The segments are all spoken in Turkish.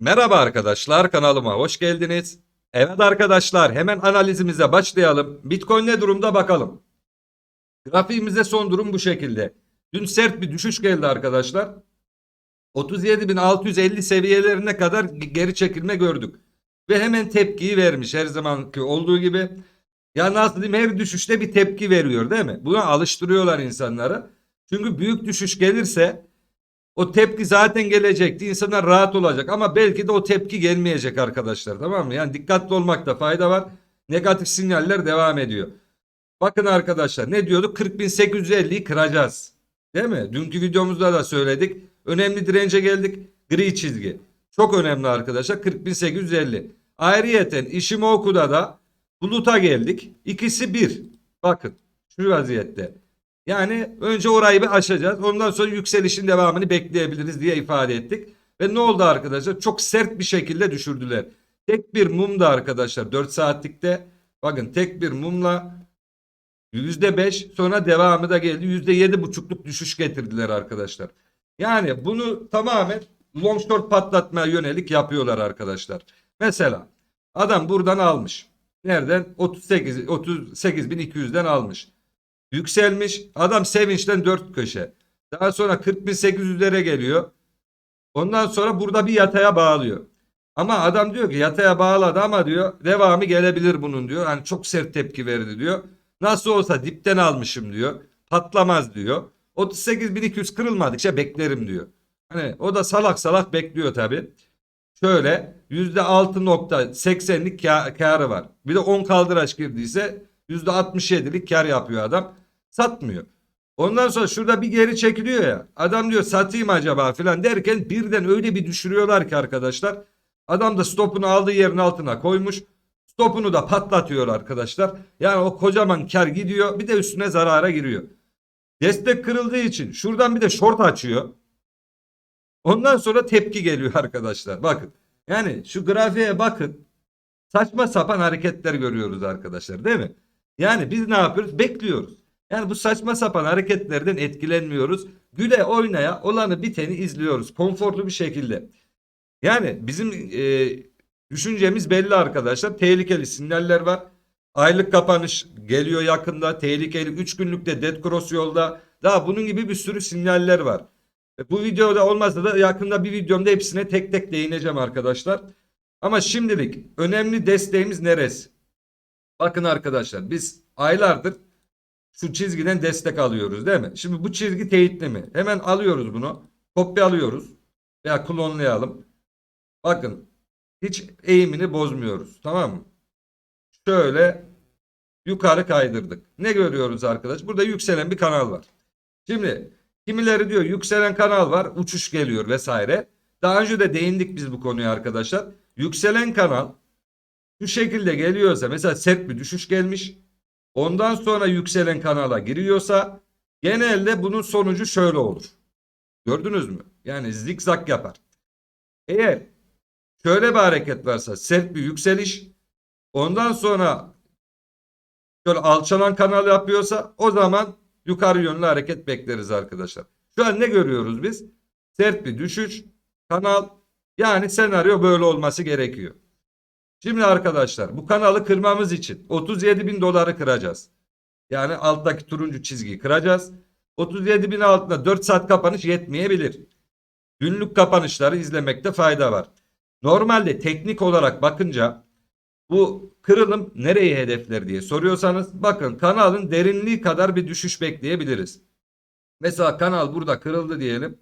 Merhaba arkadaşlar kanalıma hoş geldiniz. Evet arkadaşlar hemen analizimize başlayalım. Bitcoin ne durumda bakalım. Grafiğimize son durum bu şekilde. Dün sert bir düşüş geldi arkadaşlar. 37.650 seviyelerine kadar geri çekilme gördük. Ve hemen tepkiyi vermiş her zamanki olduğu gibi. Ya nasıl diyeyim her düşüşte bir tepki veriyor değil mi? Buna alıştırıyorlar insanları. Çünkü büyük düşüş gelirse o tepki zaten gelecekti. İnsanlar rahat olacak ama belki de o tepki gelmeyecek arkadaşlar tamam mı? Yani dikkatli olmakta fayda var. Negatif sinyaller devam ediyor. Bakın arkadaşlar ne diyorduk? 40.850'yi kıracağız. Değil mi? Dünkü videomuzda da söyledik. Önemli dirence geldik. Gri çizgi. Çok önemli arkadaşlar. 40.850. Ayrıyeten Ishimoku'da da Bulut'a geldik. İkisi bir. Bakın şu vaziyette. Yani önce orayı bir aşacağız. Ondan sonra yükselişin devamını bekleyebiliriz diye ifade ettik. Ve ne oldu arkadaşlar? Çok sert bir şekilde düşürdüler. Tek bir mumda arkadaşlar 4 saatlikte bakın tek bir mumla %5 sonra devamı da geldi. %7,5'luk düşüş getirdiler arkadaşlar. Yani bunu tamamen long short patlatmaya yönelik yapıyorlar arkadaşlar. Mesela adam buradan almış. Nereden? 38 38.200'den almış. Yükselmiş. Adam sevinçten dört köşe. Daha sonra 40.800'lere geliyor. Ondan sonra burada bir yataya bağlıyor. Ama adam diyor ki yataya bağladı ama diyor devamı gelebilir bunun diyor. Hani çok sert tepki verdi diyor. Nasıl olsa dipten almışım diyor. Patlamaz diyor. 38.200 kırılmadıkça beklerim diyor. Hani o da salak salak bekliyor tabi. Şöyle %6.80'lik kâ- kârı var. Bir de 10 kaldıraç girdiyse %67'lik kar yapıyor adam. Satmıyor. Ondan sonra şurada bir geri çekiliyor ya. Adam diyor satayım acaba filan derken birden öyle bir düşürüyorlar ki arkadaşlar. Adam da stopunu aldığı yerin altına koymuş. Stopunu da patlatıyor arkadaşlar. Yani o kocaman kar gidiyor. Bir de üstüne zarara giriyor. Destek kırıldığı için şuradan bir de short açıyor. Ondan sonra tepki geliyor arkadaşlar. Bakın. Yani şu grafiğe bakın. Saçma sapan hareketler görüyoruz arkadaşlar değil mi? Yani biz ne yapıyoruz? Bekliyoruz. Yani bu saçma sapan hareketlerden etkilenmiyoruz. Güle oynaya olanı biteni izliyoruz. Konforlu bir şekilde. Yani bizim e, düşüncemiz belli arkadaşlar. Tehlikeli sinyaller var. Aylık kapanış geliyor yakında. Tehlikeli 3 günlükte dead cross yolda. Daha bunun gibi bir sürü sinyaller var. E, bu videoda olmazsa da yakında bir videomda hepsine tek tek değineceğim arkadaşlar. Ama şimdilik önemli desteğimiz neresi? Bakın arkadaşlar biz aylardır şu çizgiden destek alıyoruz değil mi? Şimdi bu çizgi teyitli mi? Hemen alıyoruz bunu. Kopyalıyoruz. Veya klonlayalım. Bakın hiç eğimini bozmuyoruz. Tamam mı? Şöyle yukarı kaydırdık. Ne görüyoruz arkadaş? Burada yükselen bir kanal var. Şimdi kimileri diyor yükselen kanal var. Uçuş geliyor vesaire. Daha önce de değindik biz bu konuya arkadaşlar. Yükselen kanal şu şekilde geliyorsa mesela sert bir düşüş gelmiş. Ondan sonra yükselen kanala giriyorsa genelde bunun sonucu şöyle olur. Gördünüz mü? Yani zikzak yapar. Eğer şöyle bir hareket varsa sert bir yükseliş ondan sonra şöyle alçalan kanal yapıyorsa o zaman yukarı yönlü hareket bekleriz arkadaşlar. Şu an ne görüyoruz biz? Sert bir düşüş kanal yani senaryo böyle olması gerekiyor. Şimdi arkadaşlar bu kanalı kırmamız için 37 bin doları kıracağız. Yani alttaki turuncu çizgiyi kıracağız. 37 bin altında 4 saat kapanış yetmeyebilir. Günlük kapanışları izlemekte fayda var. Normalde teknik olarak bakınca bu kırılım nereyi hedefler diye soruyorsanız bakın kanalın derinliği kadar bir düşüş bekleyebiliriz. Mesela kanal burada kırıldı diyelim.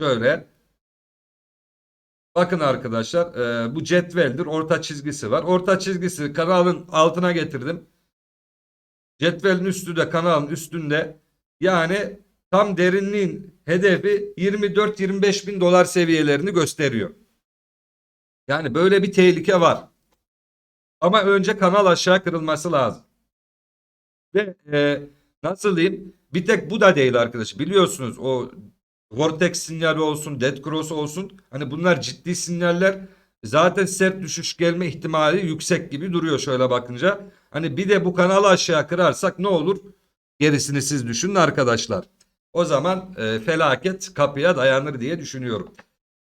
Şöyle Bakın arkadaşlar e, bu cetveldir. Orta çizgisi var. Orta çizgisi kanalın altına getirdim. Cetvelin üstü de kanalın üstünde. Yani tam derinliğin hedefi 24-25 bin dolar seviyelerini gösteriyor. Yani böyle bir tehlike var. Ama önce kanal aşağı kırılması lazım. Ve e, nasıl diyeyim? Bir tek bu da değil arkadaş. Biliyorsunuz o Vortex sinyali olsun, Dead Cross olsun. Hani bunlar ciddi sinyaller. Zaten sert düşüş gelme ihtimali yüksek gibi duruyor şöyle bakınca. Hani bir de bu kanalı aşağı kırarsak ne olur? Gerisini siz düşünün arkadaşlar. O zaman e, felaket kapıya dayanır diye düşünüyorum.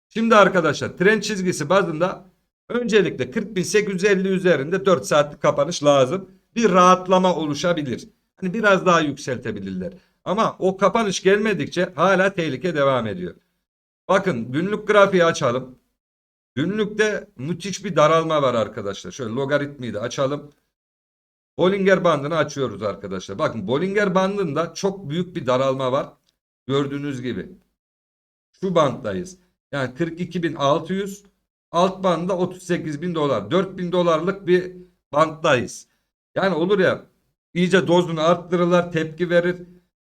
Şimdi arkadaşlar trend çizgisi bazında öncelikle 40.850 üzerinde 4 saatlik kapanış lazım. Bir rahatlama oluşabilir. Hani biraz daha yükseltebilirler. Ama o kapanış gelmedikçe hala tehlike devam ediyor. Bakın günlük grafiği açalım. Günlükte müthiş bir daralma var arkadaşlar. Şöyle logaritmayı da açalım. Bollinger bandını açıyoruz arkadaşlar. Bakın Bollinger bandında çok büyük bir daralma var. Gördüğünüz gibi. Şu banttayız. Yani 42.600 alt bandda 38.000 dolar. 4.000 dolarlık bir banttayız. Yani olur ya iyice dozunu arttırırlar tepki verir.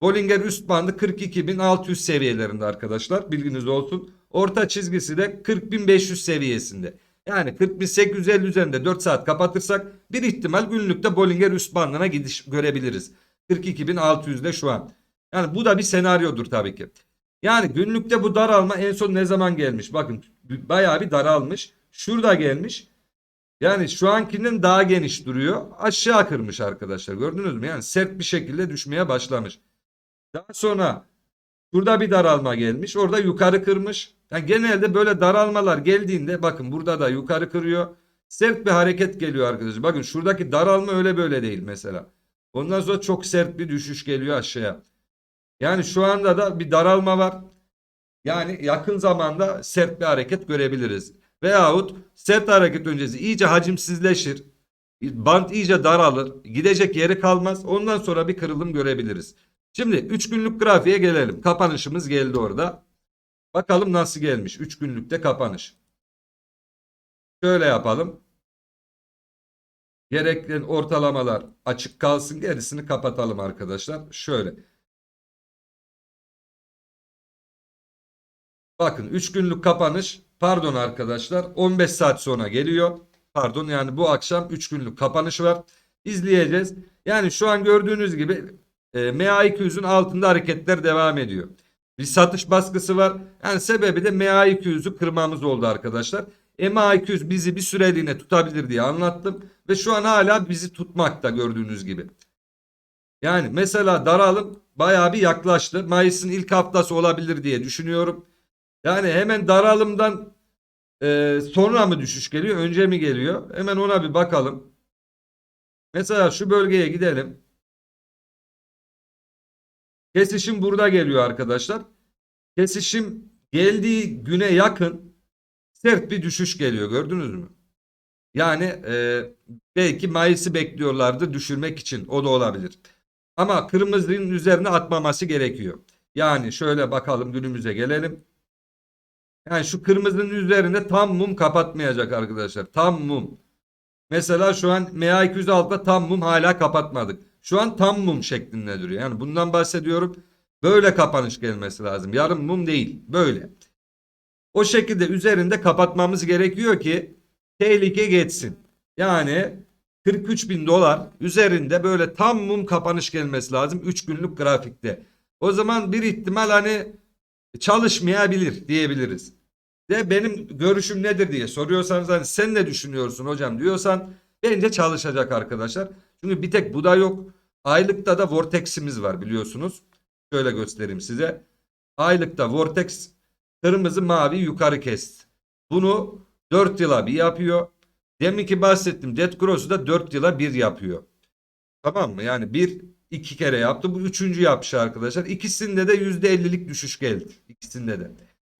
Bollinger üst bandı 42.600 seviyelerinde arkadaşlar. Bilginiz olsun. Orta çizgisi de 40.500 seviyesinde. Yani 40.850 üzerinde 4 saat kapatırsak bir ihtimal günlükte Bollinger üst bandına gidiş görebiliriz. 42.600'de şu an. Yani bu da bir senaryodur tabii ki. Yani günlükte bu daralma en son ne zaman gelmiş? Bakın bayağı bir daralmış. Şurada gelmiş. Yani şu ankinden daha geniş duruyor. Aşağı kırmış arkadaşlar. Gördünüz mü? Yani sert bir şekilde düşmeye başlamış. Daha sonra burada bir daralma gelmiş. Orada yukarı kırmış. Yani genelde böyle daralmalar geldiğinde bakın burada da yukarı kırıyor. Sert bir hareket geliyor arkadaşlar. Bakın şuradaki daralma öyle böyle değil mesela. Ondan sonra çok sert bir düşüş geliyor aşağıya. Yani şu anda da bir daralma var. Yani yakın zamanda sert bir hareket görebiliriz. Veyahut sert hareket öncesi iyice hacimsizleşir. Bant iyice daralır. Gidecek yeri kalmaz. Ondan sonra bir kırılım görebiliriz. Şimdi 3 günlük grafiğe gelelim. Kapanışımız geldi orada. Bakalım nasıl gelmiş. 3 günlükte kapanış. Şöyle yapalım. Gerekli ortalamalar açık kalsın. Gerisini kapatalım arkadaşlar. Şöyle. Bakın 3 günlük kapanış pardon arkadaşlar 15 saat sonra geliyor. Pardon yani bu akşam 3 günlük kapanış var. İzleyeceğiz. Yani şu an gördüğünüz gibi e, MA200'ün altında hareketler devam ediyor. Bir satış baskısı var. Yani sebebi de MA200'ü kırmamız oldu arkadaşlar. MA200 bizi bir süreliğine tutabilir diye anlattım. Ve şu an hala bizi tutmakta gördüğünüz gibi. Yani mesela daralım bayağı bir yaklaştı. Mayıs'ın ilk haftası olabilir diye düşünüyorum. Yani hemen daralımdan e, sonra mı düşüş geliyor? Önce mi geliyor? Hemen ona bir bakalım. Mesela şu bölgeye gidelim. Kesişim burada geliyor arkadaşlar. Kesişim geldiği güne yakın sert bir düşüş geliyor. Gördünüz mü? Yani e, belki Mayıs'ı bekliyorlardı düşürmek için. O da olabilir. Ama kırmızının üzerine atmaması gerekiyor. Yani şöyle bakalım günümüze gelelim. Yani şu kırmızının üzerinde tam mum kapatmayacak arkadaşlar. Tam mum. Mesela şu an MA206'da tam mum hala kapatmadık. Şu an tam mum şeklinde duruyor. Yani bundan bahsediyorum. Böyle kapanış gelmesi lazım. Yarım mum değil. Böyle. O şekilde üzerinde kapatmamız gerekiyor ki tehlike geçsin. Yani 43 bin dolar üzerinde böyle tam mum kapanış gelmesi lazım 3 günlük grafikte. O zaman bir ihtimal hani çalışmayabilir diyebiliriz. De benim görüşüm nedir diye soruyorsanız hani sen ne düşünüyorsun hocam diyorsan bence çalışacak arkadaşlar. Çünkü bir tek bu da yok. Aylıkta da Vortex'imiz var biliyorsunuz. Şöyle göstereyim size. Aylıkta Vortex kırmızı mavi yukarı kesti. Bunu 4 yıla bir yapıyor. Demin ki bahsettim Dead Cross'u da 4 yıla bir yapıyor. Tamam mı? Yani bir iki kere yaptı. Bu üçüncü yapışı arkadaşlar. İkisinde de yüzde ellilik düşüş geldi. İkisinde de.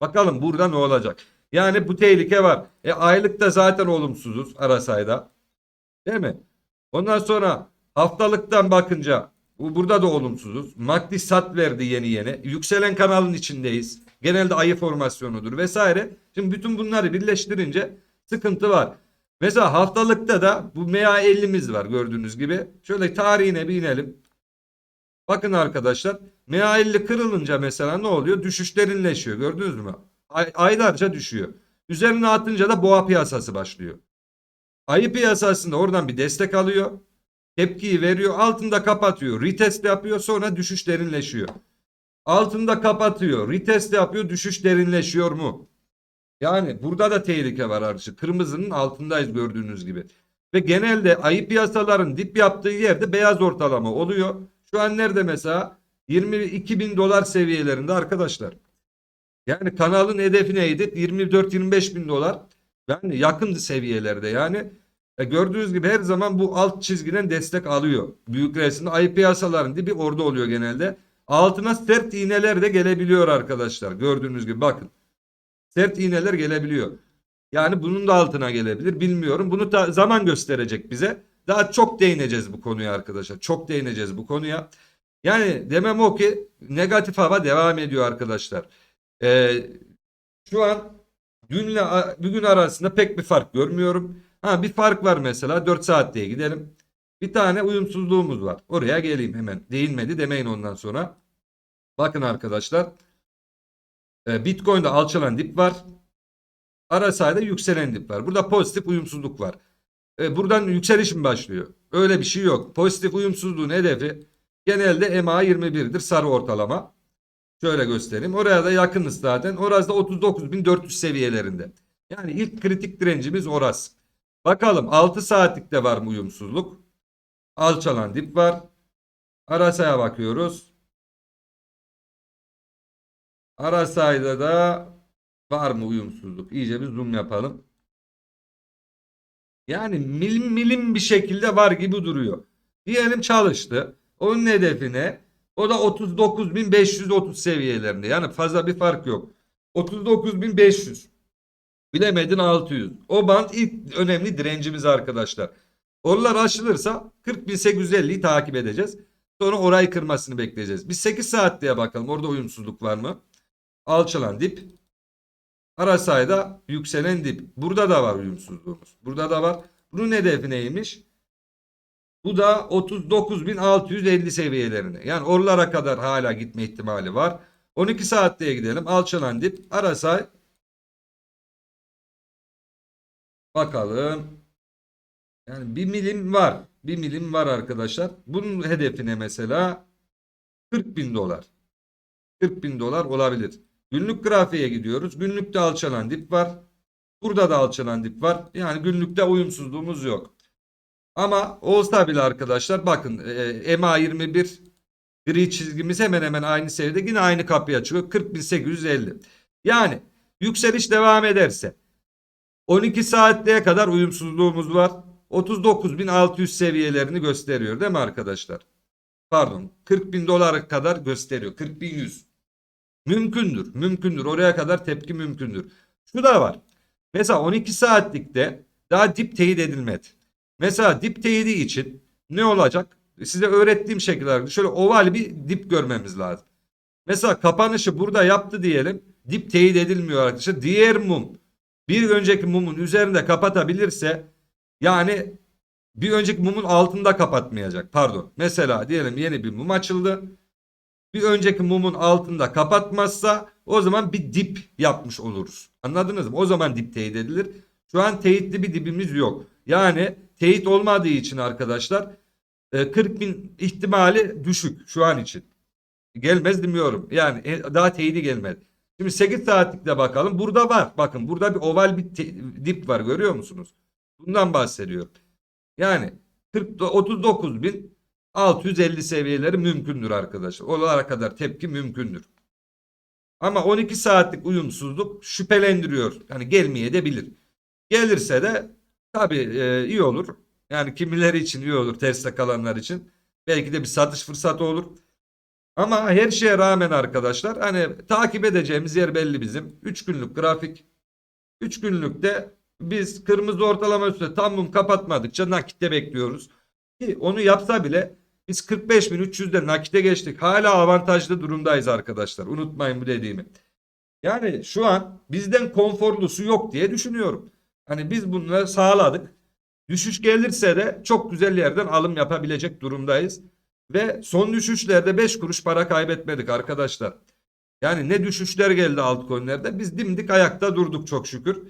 Bakalım burada ne olacak? Yani bu tehlike var. E aylıkta zaten olumsuzuz arasayda. Değil mi? Ondan sonra haftalıktan bakınca bu burada da olumsuzuz. Makdi sat verdi yeni yeni. Yükselen kanalın içindeyiz. Genelde ayı formasyonudur vesaire. Şimdi bütün bunları birleştirince sıkıntı var. Mesela haftalıkta da bu MA50'miz var gördüğünüz gibi. Şöyle tarihine bir inelim. Bakın arkadaşlar MA50 kırılınca mesela ne oluyor? Düşüş derinleşiyor gördünüz mü? Ay, aylarca düşüyor. Üzerine atınca da boğa piyasası başlıyor. Ayı piyasasında oradan bir destek alıyor. Tepkiyi veriyor. Altında kapatıyor. Retest yapıyor. Sonra düşüş derinleşiyor. Altında kapatıyor. Retest yapıyor. Düşüş derinleşiyor mu? Yani burada da tehlike var arkadaşlar. Kırmızının altındayız gördüğünüz gibi. Ve genelde ayı piyasaların dip yaptığı yerde beyaz ortalama oluyor. Şu an nerede mesela? 22 bin dolar seviyelerinde arkadaşlar. Yani kanalın hedefi neydi? 24-25 bin dolar. Yani yakın seviyelerde yani. E gördüğünüz gibi her zaman bu alt çizgiden destek alıyor. Büyük resimde ayı piyasaların dibi orada oluyor genelde. Altına sert iğneler de gelebiliyor arkadaşlar. Gördüğünüz gibi bakın. Sert iğneler gelebiliyor. Yani bunun da altına gelebilir bilmiyorum. Bunu da zaman gösterecek bize. Daha çok değineceğiz bu konuya arkadaşlar. Çok değineceğiz bu konuya. Yani demem o ki negatif hava devam ediyor arkadaşlar. Ee, şu an dünle bugün arasında pek bir fark görmüyorum. Ha bir fark var mesela 4 saat diye gidelim. Bir tane uyumsuzluğumuz var. Oraya geleyim hemen. Değinmedi demeyin ondan sonra. Bakın arkadaşlar. Ee, Bitcoin'de alçalan dip var. RSI'de yükselen dip var. Burada pozitif uyumsuzluk var. Ee, buradan yükseliş mi başlıyor? Öyle bir şey yok. Pozitif uyumsuzluğun hedefi genelde MA 21'dir sarı ortalama. Şöyle göstereyim. Oraya da yakınız zaten. Orası da 39.400 seviyelerinde. Yani ilk kritik direncimiz orası. Bakalım 6 saatlikte var mı uyumsuzluk? Alçalan dip var. Arasaya bakıyoruz. Arasayda da var mı uyumsuzluk? İyice bir zoom yapalım. Yani milim milim bir şekilde var gibi duruyor. Diyelim çalıştı. Onun hedefine o da 39.530 seviyelerinde. Yani fazla bir fark yok. 39.500. Bilemedin 600. O band ilk önemli direncimiz arkadaşlar. Oralar aşılırsa 40.850'yi takip edeceğiz. Sonra orayı kırmasını bekleyeceğiz. Biz 8 saat diye bakalım. Orada uyumsuzluk var mı? Alçalan dip. Arasayda yükselen dip. Burada da var uyumsuzluğumuz. Burada da var. Bunun hedefi neymiş? Bu da 39.650 seviyelerine. Yani oralara kadar hala gitme ihtimali var. 12 saat diye gidelim. Alçalan dip. Arasay. Bakalım. Yani bir milim var. Bir milim var arkadaşlar. Bunun hedefine mesela 40 bin dolar. 40 bin dolar olabilir. Günlük grafiğe gidiyoruz. Günlükte alçalan dip var. Burada da alçalan dip var. Yani günlükte uyumsuzluğumuz yok. Ama olsa bile arkadaşlar bakın e, MA 21 gri çizgimiz hemen hemen aynı seviyede yine aynı kapıya çıkıyor. 40.850. Yani yükseliş devam ederse 12 saatliğe kadar uyumsuzluğumuz var. 39.600 seviyelerini gösteriyor değil mi arkadaşlar? Pardon 40.000 dolar kadar gösteriyor. 40.100. Mümkündür. Mümkündür. Oraya kadar tepki mümkündür. Şu da var. Mesela 12 saatlikte daha dip teyit edilmedi. Mesela dip teyidi için ne olacak? Size öğrettiğim şekilde şöyle oval bir dip görmemiz lazım. Mesela kapanışı burada yaptı diyelim. Dip teyit edilmiyor arkadaşlar. Diğer mum bir önceki mumun üzerinde kapatabilirse yani bir önceki mumun altında kapatmayacak. Pardon. Mesela diyelim yeni bir mum açıldı. Bir önceki mumun altında kapatmazsa o zaman bir dip yapmış oluruz. Anladınız mı? O zaman dip teyit edilir. Şu an teyitli bir dibimiz yok. Yani teyit olmadığı için arkadaşlar 40 e, bin ihtimali düşük şu an için. Gelmez demiyorum. Yani e, daha teyidi gelmedi. Şimdi 8 saatlikte bakalım. Burada var. Bakın burada bir oval bir dip var görüyor musunuz? Bundan bahsediyor. Yani 40, 39 bin 650 seviyeleri mümkündür arkadaşlar. Oralara kadar tepki mümkündür. Ama 12 saatlik uyumsuzluk şüphelendiriyor. Yani gelmeye de bilir. Gelirse de tabii e, iyi olur. Yani kimileri için iyi olur terste kalanlar için. Belki de bir satış fırsatı olur. Ama her şeye rağmen arkadaşlar hani takip edeceğimiz yer belli bizim. 3 günlük grafik. 3 günlükte biz kırmızı ortalama üstüne tam mum kapatmadıkça nakitte bekliyoruz. Ki onu yapsa bile biz 45.300'de nakite geçtik. Hala avantajlı durumdayız arkadaşlar. Unutmayın bu dediğimi. Yani şu an bizden konforlusu yok diye düşünüyorum. Hani biz bunları sağladık. Düşüş gelirse de çok güzel yerden alım yapabilecek durumdayız. Ve son düşüşlerde 5 kuruş para kaybetmedik arkadaşlar. Yani ne düşüşler geldi altcoin'lerde biz dimdik ayakta durduk çok şükür.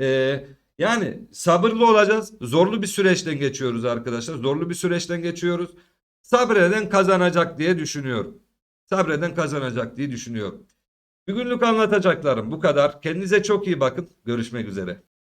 Ee, yani sabırlı olacağız. Zorlu bir süreçten geçiyoruz arkadaşlar. Zorlu bir süreçten geçiyoruz. Sabreden kazanacak diye düşünüyorum. Sabreden kazanacak diye düşünüyorum. Bugünlük anlatacaklarım bu kadar. Kendinize çok iyi bakın. Görüşmek üzere.